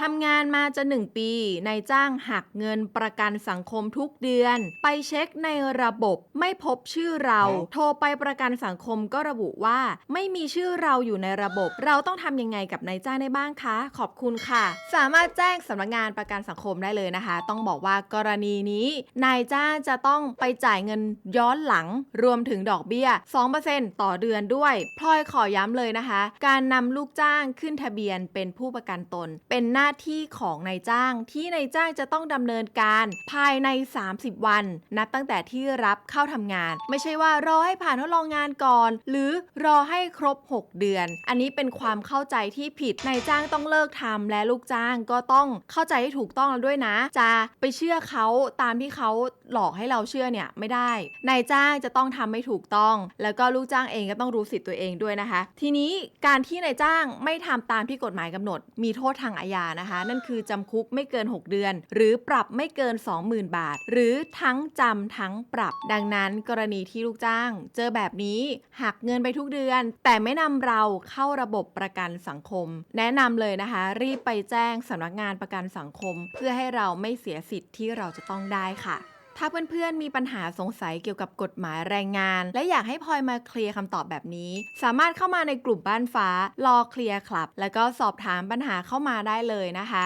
ทำงานมาจะ 1 ปีนายจ้างหักเงินประกันสังคมทุกเดือน ไปเช็คในระบบไม่พบชื่อเรา โทรไปประกันสังคมก็ระบุว่า ไม่มีชื่อเราอยู่ในระบบ เราต้องทำยังไงกับนายจ้างได้บ้างคะ ขอบคุณค่ะ สามารถแจ้งสำนักงานประกันสังคมได้เลยนะคะ ต้องบอกว่ากรณีนี้ นายจ้างจะต้องไปจ่ายเงินย้อนหลัง รวมถึงดอกเบี้ย 2%ต่อเดือนด้วยพลอยขอย้ำเลยนะคะ การนำลูกจ้างขึ้นทะเบียนเป็นผู้ประกันตน เป็นหน้าาที่ของนายจ้าง ที่นายจ้างจะต้องดำเนินการภายใน 30 วัน นับตั้งแต่ที่รับเข้าทำงาน ไม่ใช่ว่ารอให้ผ่านทดลองงานก่อน หรือรอให้ครบ 6 เดือน อันนี้เป็นความเข้าใจที่ผิดนายจ้างต้องเลิกทำและลูกจ้างก็ต้องเข้าใจให้ถูกต้องแล้วด้วยนะ จะไปเชื่อเขาตามที่เขาหลอกให้เราเชื่อเนี่ยไม่ได้นายจ้างจะต้องทำให้ถูกต้อง แล้วก็ลูกจ้างเองก็ต้องรู้สิทธิ์ตัวเองด้วยนะคะ ทีนี้การที่นายจ้างไม่ทำตามที่กฎหมายกำหนด มีโทษทางอาญานะคะ นั่นคือจำคุกไม่เกิน 6 เดือน หรือปรับไม่เกิน 20,000 บาท หรือทั้งจำทั้งปรับ ดังนั้นกรณีที่ลูกจ้าง เจอแบบนี้หักเงินไปทุกเดือน แต่ไม่นำเราเข้าระบบประกันสังคม แนะนำเลยนะคะ รีบไปแจ้งสำนักงานประกันสังคม เพื่อให้เราไม่เสียสิทธิ์ที่เราจะต้องได้ค่ะ ถ้าเพื่อนๆ มีปัญหาสงสัยเกี่ยวกับกฎหมายแรงงาน และอยากให้พลอยมาเคลียร์คำตอบแบบนี้ สามารถเข้ามาในกลุ่มบ้านฟ้ารอเคลียร์ครับ แล้วก็สอบถามปัญหาเข้ามาได้เลยนะคะ